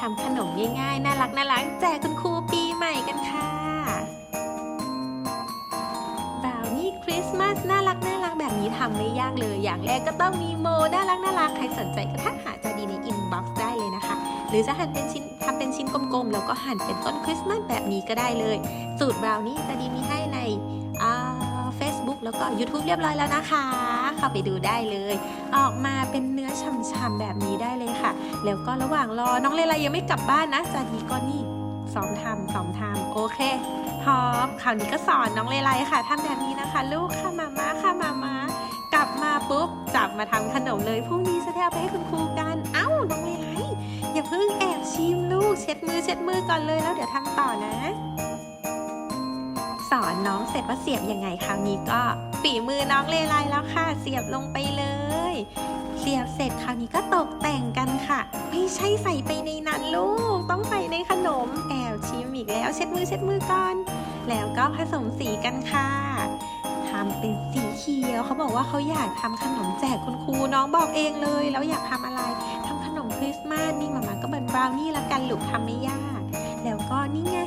ทำขนมง่ายๆ น่ารักน่ารักแจกคุณครูปีใหม่กันค่ะบราวนี่คริสต์มาสน่ารักน่ารักแบบนี้ทำไม่ยากเลย อย่างแรกก็ต้องมีโมน่ารักน่ารักใครสนใจก็ทักหาจาดีในอินบ็อกซ์ได้เลยนะคะ หรือจะหั่นเป็นชิ้นทำเป็นชิ้นกลมๆ แล้วก็หั่นเป็นต้นคริสต์มาสแบบนี้ก็ได้เลย สูตรบราวนี่จาดีมีให้ใน ก็ YouTube เรียบร้อยแล้วนะคะ เข้าไปดูได้เลย ออกมาเป็นเนื้อฉ่ำๆแบบนี้ได้เลยค่ะ แล้วก็ระหว่างรอน้องเลไลยังไม่กลับบ้านนะจาดีก็นี่ซ้อมทำซ้อมทำโอเคพร้อมคราวนี้ก็สอนน้องเลไลค่ะทำแบบนี้นะคะ ลูกค่ะมาม่าค่ะมาม่ากลับมาปุ๊บจับมาทำขนมเลยพรุ่งนี้จะได้เอาไปให้คุณครูกันเอ้าน้องเลไลอย่าเพิ่งแอบชิมลูกเช็ดมือเช็ดมือก่อนเลยแล้วเดี๋ยวทำต่อนะ สอนน้องเสร็จว่าเสียบยังไงคราวนี้ก็ฝีมือน้องเลไลแล้วค่ะ เสียบลงไปเลย เสียบเสร็จคราวนี้ก็ตกแต่งกันค่ะ ไม่ใช่ใส่ไปในนั้นลูก ต้องใส่ในขนมแอบชิมอีกแล้วเช็ดมือเช็ดมือก่อน แล้วก็ผสมสีกันค่ะทำเป็นสีเขียวเขาบอกว่าเขาอยากทำขนมแจกคุณครูน้องบอกเองเลย แล้วอยากทำอะไรทำขนมคริสต์มาสนี่มามาก็เป็นบราวนี่ละกันลูกทำไม่ยาก แล้วก็นี่ไง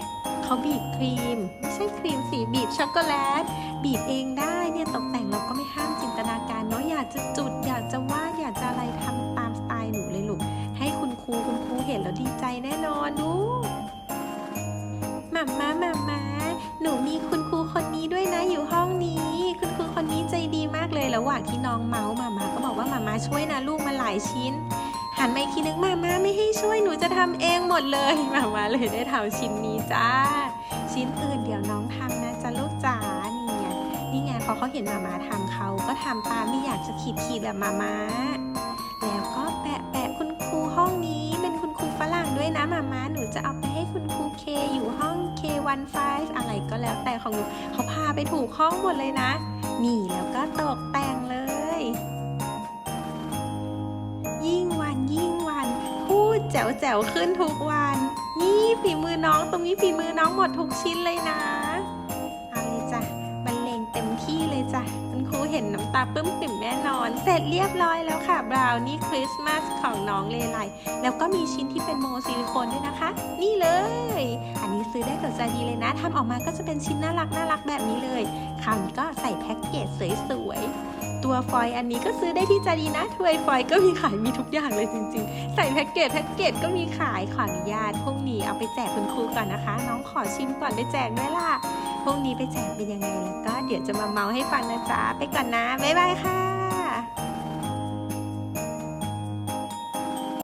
เขาบีบครีม ไม่ใช่ครีมสีบีบช็อกโกแลต บีบเองได้เนี่ยตกแต่งเราก็ไม่ห้ามจินตนาการเนาะอยากจะจุด อยากจะวาดอยากจะอะไรทำตามสไตล์หนูเลยลูกให้คุณครูคุณครูเห็นแล้วดีใจแน่นอนลูกมามามามาหนูมีคุณครูคนนี้ด้วยนะอยู่ห้องนี้ คุณครูคนนี้ใจดีมากเลยระหว่างที่น้องเมาส์มามาก็บอกว่ามามาช่วยนะลูกมาหลายชิ้น หันมาอีกทีนึงมาม้าไม่ให้ช่วยหนูจะทำเองหมดเลยมาม้าเลยได้ทำชิ้นนี้จ้า ชิ้นอื่นเดี๋ยวน้องทำนะจ๊ะลูกจ๋านี่ไงนี่ไงพอเขาเห็นมามาทำเขาก็ทำตามไม่อยากจะขีดขีดแบบมามาแล้วก็แปะแปะคุณครูห้องนี้เป็นคุณครูฝรั่งด้วยนะมามาหนูจะเอาไปให้คุณครูเคอยู่ห้อง K15 อะไรก็แล้วแต่ของหนูเขาพาไปถูกห้องหมดเลยนะ นี่แล้วก็ตกแต่ แจ๋วแจ๋วขึ้นทุกวัน นี่ฝีมือน้องตรงนี้ฝีมือน้องหมดทุกชิ้นเลยนะ เอาเลยจ้ะบรรเลงเต็มที่เลยจ้ะคุณครูเห็นน้ำตาปื้มปิ่มแน่นอน เสร็จเรียบร้อยแล้วค่ะบราวนี่คริสต์มาสของน้องเลไลแล้วก็มีชิ้นที่เป็นโมซิลิโคนด้วยนะคะ นี่เลย อันนี้ซื้อได้กับจดีเลยนะทำออกมาก็จะเป็นชิ้นน่ารักน่ารักแบบนี้เลยคราวนี้ก็ กเกตสวยๆ ตัวฟอยอันนี้ก็ซื้อได้ที่จารีนะถ้วยฟอยก็มีขายมีทุกอย่างเลยจริงๆ ใส่แพ็กเกจแพ็กเกจก็มีขายขออนุญาตพรุ่งนี้เอาไปแจกคุณครูก่อนนะคะ น้องขอชิมก่อนไปแจกด้วยล่ะพรุ่งนี้ไปแจกเป็นยังไงแล้วก็เดี๋ยวจะมาเมาให้ฟังนะจ๊ะไปก่อนนะบ๊ายบายค่ะ